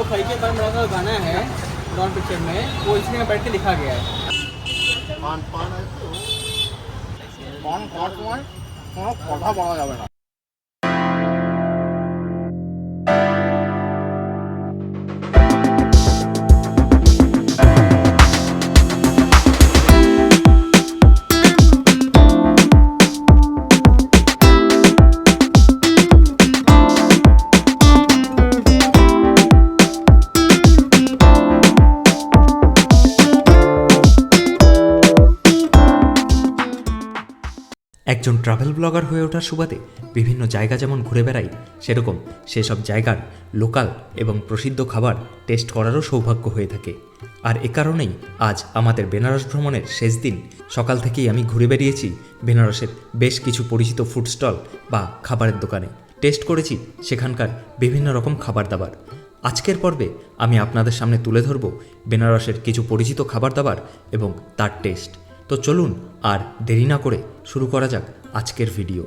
जो खरीके पर मेरा का गाना है डॉन पिक्चर में वो इसमें बैठ के लिखा गया है পান পান পান খাওয়ার সময় কোনো কথা বলা যাবে না ওঠার সুবাদে বিভিন্ন জায়গা যেমন ঘুরে বেড়াই, সেরকম সেসব জায়গার লোকাল এবং প্রসিদ্ধ খাবার টেস্ট করারও সৌভাগ্য হয়ে থাকে। আর এ কারণেই আজ আমাদের বেনারস ভ্রমণের শেষ দিন। সকাল থেকেই আমি ঘুরে বেরিয়েছি বেনারসের বেশ কিছু পরিচিত ফুড স্টল বা খাবারের দোকানে। টেস্ট করেছি সেখানকার বিভিন্ন রকম খাবার দাবার। আজকের পর্বে আমি আপনাদের সামনে তুলে ধরব বেনারসের কিছু পরিচিত খাবার দাবার এবং তার টেস্ট। তো চলুন আর দেরি না করে শুরু করা যাক আজকের ভিডিও।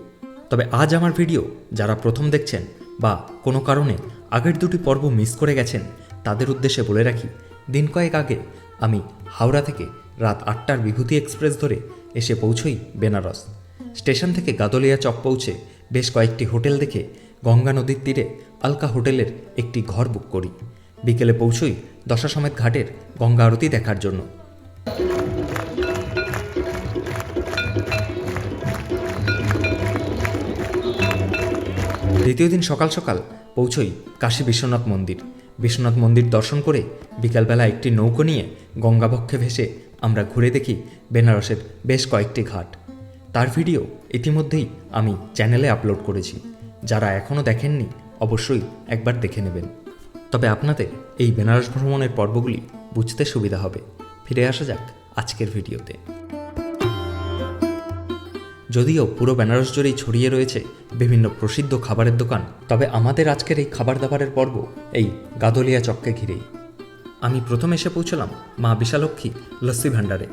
তবে আজ আমার ভিডিও, যারা প্রথম দেখছেন বা কোনো কারণে আগের দুটি পর্ব মিস করে গেছেন, তাদের উদ্দেশ্যে বলে রাখি, দিন কয়েক আগে আমি হাওড়া থেকে রাত আটটার বিভূতি এক্সপ্রেস ধরে এসে পৌঁছই বেনারস। স্টেশন থেকে গাদলিয়া চক পৌঁছে বেশ কয়েকটি হোটেল দেখে গঙ্গা নদীর তীরে আলকা হোটেলের একটি ঘর বুক করি। বিকেলে পৌঁছই দশাসমেত ঘাটের গঙ্গা আরতি দেখার জন্য। দ্বিতীয় দিন সকাল সকাল পৌঁছই কাশী বিশ্বনাথ মন্দির। বিশ্বনাথ মন্দির দর্শন করে বিকালবেলা একটি নৌকো নিয়ে গঙ্গাবক্ষে ভেসে আমরা ঘুরে দেখি বেনারসের বেশ কয়েকটি ঘাট। তার ভিডিও ইতিমধ্যেই আমি চ্যানেলে আপলোড করেছি। যারা এখনও দেখেননি, অবশ্যই একবার দেখে নেবেন। তবে আপনাদের এই বেনারস ভ্রমণের পর্বগুলি বুঝতে সুবিধা হবে। ফিরে আসা যাক আজকের ভিডিওতে। যদিও পুরো বেনারস জুড়েই ছড়িয়ে রয়েছে বিভিন্ন প্রসিদ্ধ খাবারের দোকান, তবে আমাদের আজকের এই খাবার দাবারের পর্ব এই গাদলিয়া চককে ঘিরেই। আমি প্রথম এসে পৌঁছলাম মা বিশালক্ষী লস্যি ভাণ্ডারে।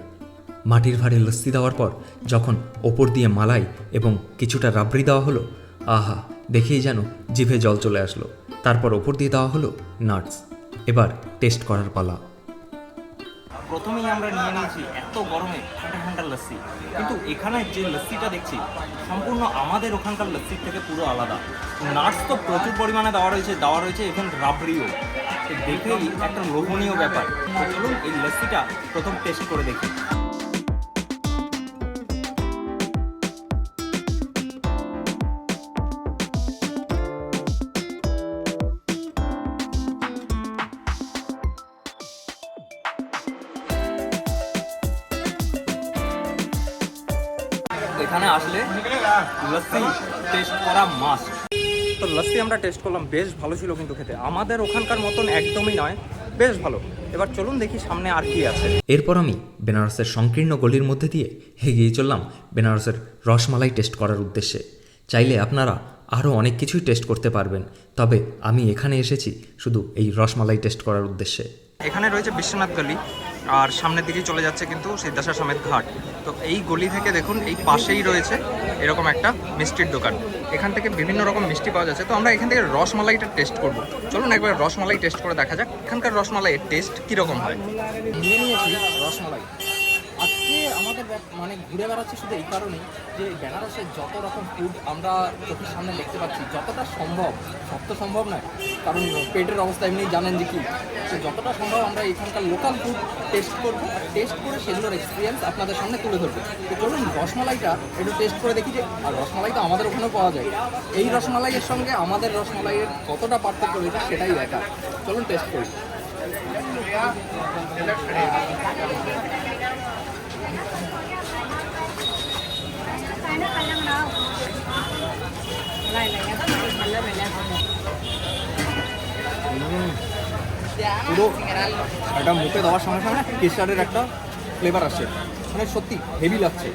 মাটির ভারে লস্যি দেওয়ার পর যখন ওপর দিয়ে মালাই এবং কিছুটা রাবড়ি দেওয়া হলো, আহা, দেখেই যেন জিভে জল চলে আসলো। তারপর ওপর দিয়ে দেওয়া হলো নাটস। এবার টেস্ট করার পালা। প্রথমেই আমরা নিয়ে নিয়েছি এত গরমে ঠান্ডা ঠান্ডা লস্যি। কিন্তু এখানে যে লস্যিটা দেখছি, সম্পূর্ণ আমাদের ওখানকার লস্যির থেকে পুরো আলাদা। নাটস তো প্রচুর পরিমাণে দেওয়া রয়েছে দেওয়া রয়েছে এখন রাবড়িও। দেখেই একটা লোভনীয় ব্যাপার। চলুন এই লস্যিটা প্রথম টেস্ট করে দেখি। এখানে আসলে লস্যি টেস্ট করা মাস্ট তো লস্যি আমরা টেস্ট করলাম বেশ ভালো ছিল কিন্তু খেতে। আমাদের ওখানকার মতন একদমই নয় বেশ ভালো। এবার চলুন দেখি সামনে আর কি আছে। এরপর আমি বেনারসের সংকীর্ণ গলির মধ্যে দিয়ে এগিয়ে চললাম বেনারসের রসমালাই টেস্ট করার উদ্দেশ্যে। চাইলে আপনারা আরও অনেক কিছুই টেস্ট করতে পারবেন তবে আমি এখানে এসেছি শুধু এই রসমালাই টেস্ট করার উদ্দেশ্যে। এখানে রয়েছে বিশ্বনাথ গলি আর সামনের দিকেই চলে যাচ্ছে কিন্তু সিদ্ধাসা সমেত ঘাট। তো এই গলি থেকে দেখুন, এই পাশেই রয়েছে এরকম একটা মিষ্টির দোকান। এখান থেকে বিভিন্ন রকম মিষ্টি পাওয়া যাচ্ছে। তো আমরা এখান থেকে রসমালাইটা টেস্ট করব। চলুন একবার রসমালাই টেস্ট করে দেখা যাক। এখানকার রসমালাইয়ের টেস্ট কীরকম হয়? নিয়ে নিয়েছি রসমালাই। আজকে আমাদের মানে ঘুরে বেড়াচ্ছি শুধু এই কারণেই যে বেনারসের যত রকম ফুড আমরা চোখের সামনে দেখতে পাচ্ছি, যতটা সম্ভব, সব তো সম্ভব নয়। কারণ পেটের অবস্থা এমনি জানেন যে কি? তো যতটা সম্ভব আমরা এখানকার লোকাল ফুড টেস্ট করব আর টেস্ট করে সেগুলোর এক্সপিরিয়েন্স আপনাদের সামনে তুলে ধরবো। তো চলুন রসমালাইটা একটু টেস্ট করে দেখি যে, আর রসমালাই তো আমাদের ওখানেও পাওয়া যায়। এই রসমালাইয়ের সঙ্গে আমাদের রসমালাইয়ের কতটা পার্থক্য রয়েছে সেটাই দেখা। চলুন টেস্ট করি। পুরো এটা মুখে দেওয়ার সঙ্গে সঙ্গে কেশারের একটা ফ্লেভার আসছে। মানে সত্যি হেভি লাগছে।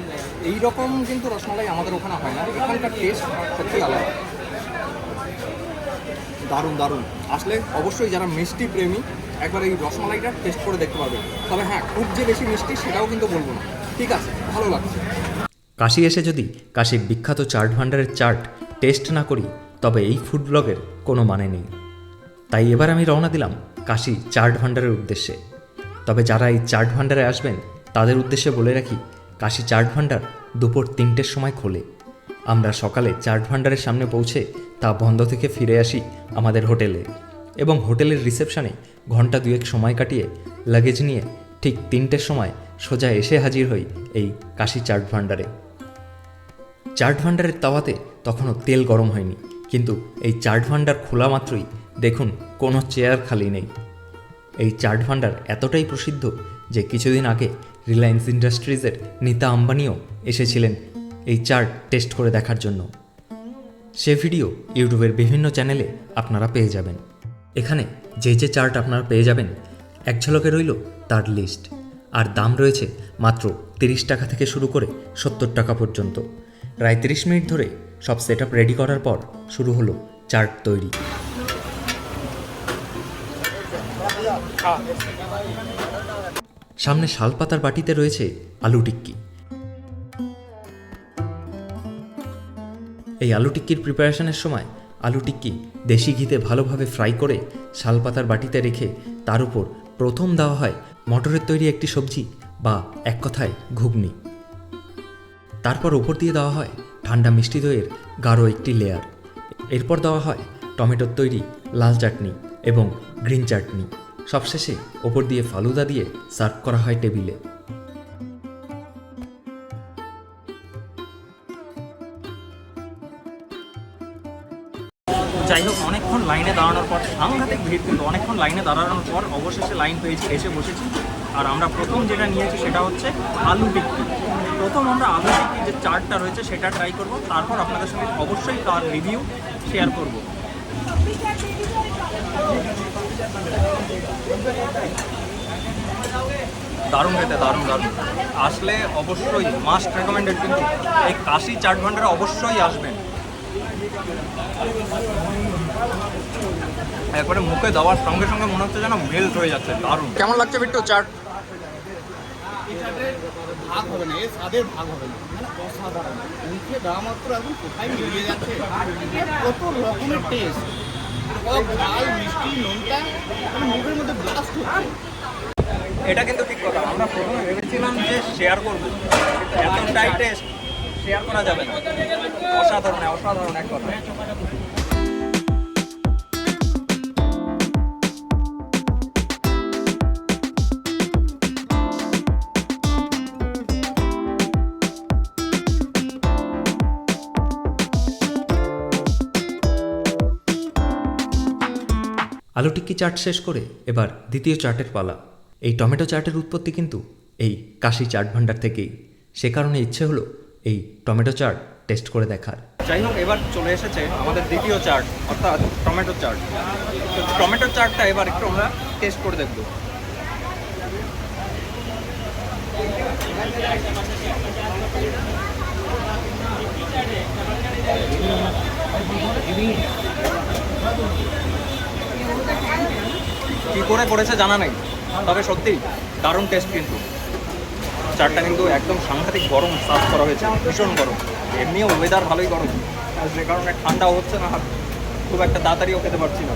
এই রকম কিন্তু রসমালাই আমাদের ওখানে হয় না। এখানকার টেস্ট সত্যি আলাদা। দারুণ দারুণ। আসলে অবশ্যই যারা মিষ্টি প্রেমী, একবার এই রসমালাইটা টেস্ট করে দেখতে পারবেন তবে হ্যাঁ খুব যে বেশি মিষ্টি সেটাও কিন্তু বলব না। ঠিক আছে, ভালো লাগছে। কাশি এসে যদি কাশির বিখ্যাত চার্ট ভাণ্ডারের চার্ট টেস্ট না করি, তবে এই ফুড ব্লগের কোনো মানে নেই। তাই এবার আমি রওনা দিলাম কাশি চার্ট ভাণ্ডারের উদ্দেশ্যে। তবে যারা এই চার্ট ভাণ্ডারে আসবেন, তাদের উদ্দেশ্যে বলে রাখি, কাশি চার্ট ভাণ্ডার দুপুর তিনটের সময় খোলে। আমরা সকালে চার্ট ভাণ্ডারের সামনে পৌঁছে তা বন্ধ থেকে ফিরে আসি আমাদের হোটেলে এবং হোটেলের রিসেপশনে ঘণ্টা দুয়েক সময় কাটিয়ে লাগেজ নিয়ে ঠিক তিনটের সময় সোজা এসে হাজির হই এই কাশি চার্ট ভাণ্ডারে। চার্ট ভাণ্ডারের তাওয়াতে তখনও তেল গরম হয়নি। কিন্তু এই চার্ট ভাণ্ডার খোলা মাত্রই দেখুন কোনো চেয়ার খালি নেই। এই চার্ট ভাণ্ডার এতটাই প্রসিদ্ধ যে কিছুদিন আগে রিলায়েন্স ইন্ডাস্ট্রিজের নীতা আম্বানিও এসেছিলেন এই চার্ট টেস্ট করে দেখার জন্য। সে ভিডিও ইউটিউবের বিভিন্ন চ্যানেলে আপনারা পেয়ে যাবেন। এখানে যে যে চার্ট আপনারা পেয়ে যাবেন, এক ঝলকে রইল তার লিস্ট। আর দাম রয়েছে মাত্র তিরিশ টাকা থেকে শুরু করে সত্তর টাকা পর্যন্ত। প্রায় তিরিশ মিনিট ধরে সব সেট রেডি করার পর শুরু হলো চার্ট তৈরি। সামনে শালপাতার বাটিতে রয়েছে আলু টিক্কি। এই আলু টিক্কির প্রিপারেশনের সময় আলু টিক্কি দেশি ঘিতে ভালোভাবে ফ্রাই করে শালপাতার বাটিতে রেখে তার উপর প্রথম দেওয়া হয় মটরের তৈরি একটি সবজি বা এক কথায় ঘুগনি। তারপর ওপর দিয়ে দেওয়া হয় ঠান্ডা মিষ্টি দইয়ের গাঢ় একটি লেয়ার এরপর দেওয়া হয় টমেটোর তৈরি লাল চাটনি এবং গ্রিন চাটনি। সবশেষে ওপর দিয়ে ফালুদা দিয়ে সার্ভ করা হয় টেবিলে। যাই হোক, অনেকক্ষণ লাইনে দাঁড়ানোর পর, সাংঘাতিক ভিড় কিন্তু অনেকক্ষণ লাইনে দাঁড়ানোর পর অবশেষে লাইন পেয়েছি, এসে বসেছি। আর আমরা প্রথম যেটা নিয়েছি সেটা হচ্ছে আলু টিক্কি। প্রথম আমরা টিক্কি যে চার্টটা রয়েছে সেটা ট্রাই করব, তারপর আপনাদের সঙ্গে অবশ্যই তার রিভিউ শেয়ার করব। দারুণ খেতে, দারুণ দারুণ। আসলে অবশ্যই মাস্ট রেকমেন্ডেড কিন্তু। এই কাশি চাট ভান্ডারে অবশ্যই আসবেন। একবারে মুখে দেওয়ার সঙ্গে সঙ্গে মনে হচ্ছে যেন মেল্ট হয়ে যাচ্ছে, দারুণ। কেমন লাগছে বিট্টু চাট? ভাগ ভাগ হবে না মানে অসাধারণ। মাত্র এখন রকমের টেস্ট মিষ্টি মানে মধ্যে এটা কিন্তু ঠিক কথা, আমরা প্রথমে ভেবেছিলাম যে শেয়ার করব। এতটাই টেস্ট শেয়ার করা যাবে না। অসাধারণ অসাধারণ এক কথা আলু টিক্কি চাট শেষ করে? এবার দ্বিতীয় চাটের পালা। এই টমেটো চাটের উৎপত্তি কিন্তু এই কাশি চাট ভাণ্ডার থেকেই। সে কারণে ইচ্ছে হলো এই টমেটো চাট টেস্ট করে দেখার। যাই হোক, এবার চলে এসেছে আমাদের দ্বিতীয় চাট অর্থাৎ টমেটো চাট তো টমেটো চাটটা এবার একটু আমরা টেস্ট করে দেখব। কি করে করেছে জানা নেই, তবে সত্যি দারুণ টেস্ট কিন্তু। চারটা কিন্তু একদম সাংঘাতিক গরম সার্ভ করা হয়েছে, ভীষণ গরম। এমনিও ওয়েদার ভালোই গরম। আর যে কারণে ঠান্ডাও হচ্ছে না খুব একটা তাড়াতাড়িও খেতে পারছি না।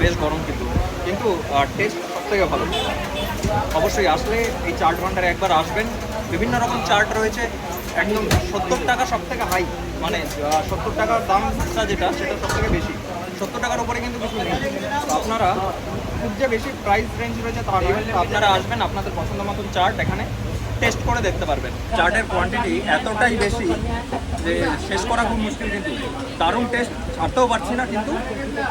বেশ গরম কিন্তু। কিন্তু টেস্ট সব থেকে ভালো। অবশ্যই আসলে এই চার্ট ভান্ডারে একবার আসবেন। বিভিন্ন রকম চার্ট রয়েছে। একদম সত্তর টাকা সব থেকে হাই মানে সত্তর টাকার দামটা যেটা, সেটা সব থেকে বেশি। সত্তর টাকার উপরে কিন্তু কিছু নেই। আপনারা খুব যে বেশি প্রাইস রেঞ্জ রয়েছে তা আপনারা আসবেন, আপনাদের পছন্দ মতন চার্ট এখানে টেস্ট করে দেখতে পারবেন। চার্টের কোয়ান্টিটি এতটাই বেশি যে শেষ করা খুব মুশকিল কিন্তু। দারুণ টেস্ট ছাড়তেও পারছি না, কিন্তু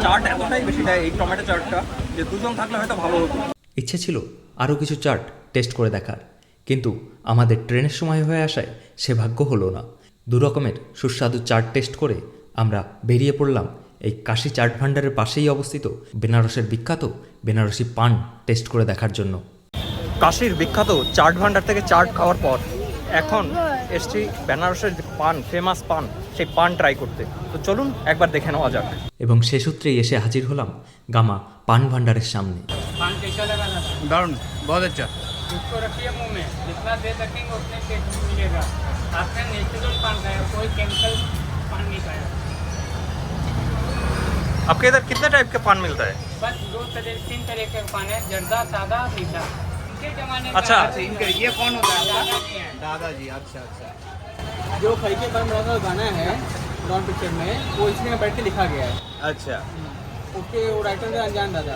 চার্ট এতটাই বেশি দেয় এই টমেটো চার্টটা যে দুজন থাকলে হয়তো ভালো হতো। ইচ্ছে ছিল আরও কিছু চার্ট টেস্ট করে দেখার, কিন্তু আমাদের ট্রেনের সময় হয়ে আসায় সে ভাগ্য হলো না। দু রকমের সুস্বাদু চার্ট টেস্ট করে আমরা বেরিয়ে পড়লাম এই কাশি চার্ট ভাণ্ডারের পাশেই অবস্থিত বেনারসের বিখ্যাত বেনারসি পান টেস্ট করে দেখার জন্য কাশির বিখ্যাত চাট ভান্ডার থেকে চাট খাওয়ার পর এখন এসছি বেনারসের যে পান ফেমাস পান সেই পান ট্রাই করতে তো চলুন একবার দেখে নেওয়া যাক এবং সে সূত্রেই এসে হাজির হলাম গামা পান ভাণ্ডারের সামনে पान कैसा लगा दादा দারুণ বহুত আচ্ছা इसको रखिए मुंह में जितना दे सकेंगे उतने टेस्ट मिलेगा आपने नेचुरल पान खाया कोई केमिकल पान नहीं खाया आपके इधर कितने टाइप के पान मिलता है? बस दो तरह तीन तरह के पान है जर्दा सादा मीठा। अच्छा। इनके ये कौन होता है? दादाजी अच्छा अच्छा। जो खड़के पर मेरा का गाना है डॉन पिक्चर में वो इसमें बैठ के लिखा गया है। अच्छा। उसके वो राइटर का अनजान दादा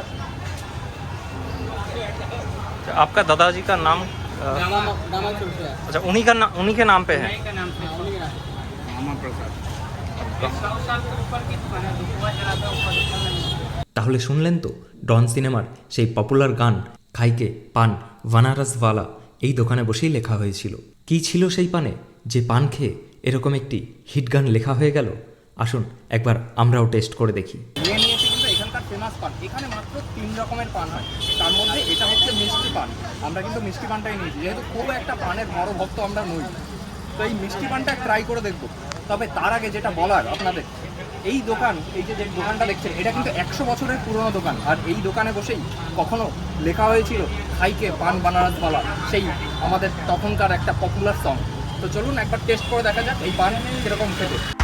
आपका दादाजी का नाम गामा चुरसिया। अच्छा उन्हीं का नाम उन्हीं के नाम पे है? उन्हीं के नाम से। हाँ, उन्हीं के नाम से। मामा प्रसाद। তাহলে শুনলেন তো, ডন সিনেমার সেই পপুলার গান খাইকে পান ভানারসওয়ালা এই দোকানে বসেই লেখা হয়েছিল। কি ছিল সেই পানে? যে পান খেয়ে এরকম একটি হিট গান লেখা হয়ে গেল? আসুন একবার আমরাও টেস্ট করে দেখি। ফেমাস পান। এখানে মাত্র তিন রকমের পান হয়। তার মধ্যে এটা হচ্ছে মিষ্টি পান। আমরা কিন্তু মিষ্টি পানটাই নিয়েছি। যেহেতু খুব একটা পানের বড় ভক্ত আমরা নই। তো এই মিষ্টি পানটা ট্রাই করে দেখব। তবে তার আগে যেটা বলার আপনাদের, এই দোকান, এই যে যে দোকানটা দেখছেন, এটা কিন্তু একশো বছরের পুরনো দোকান। আর এই দোকানে বসেই কখনো লেখা হয়েছিল, খাইকে পান বানারস বলা সেই আমাদের তখনকার একটা পপুলার সং তো চলুন একবার টেস্ট করে দেখা যাক এই পান কীরকম খেতে।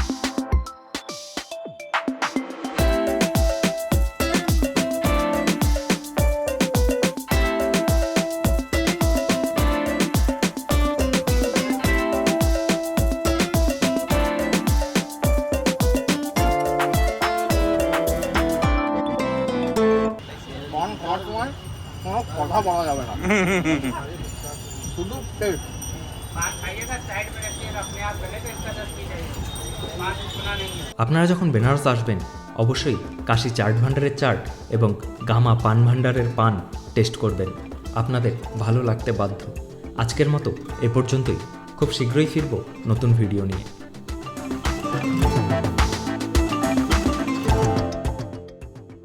আপনারা যখন বেনারস আসবেন, অবশ্যই কাশি চাট ভাণ্ডারের চাট এবং গামা পান ভাণ্ডারের পান টেস্ট করবেন। আপনাদের ভালো লাগতে বাধ্য। আজকের মতো এ পর্যন্তই। খুব শীঘ্রই ফিরব নতুন ভিডিও নিয়ে।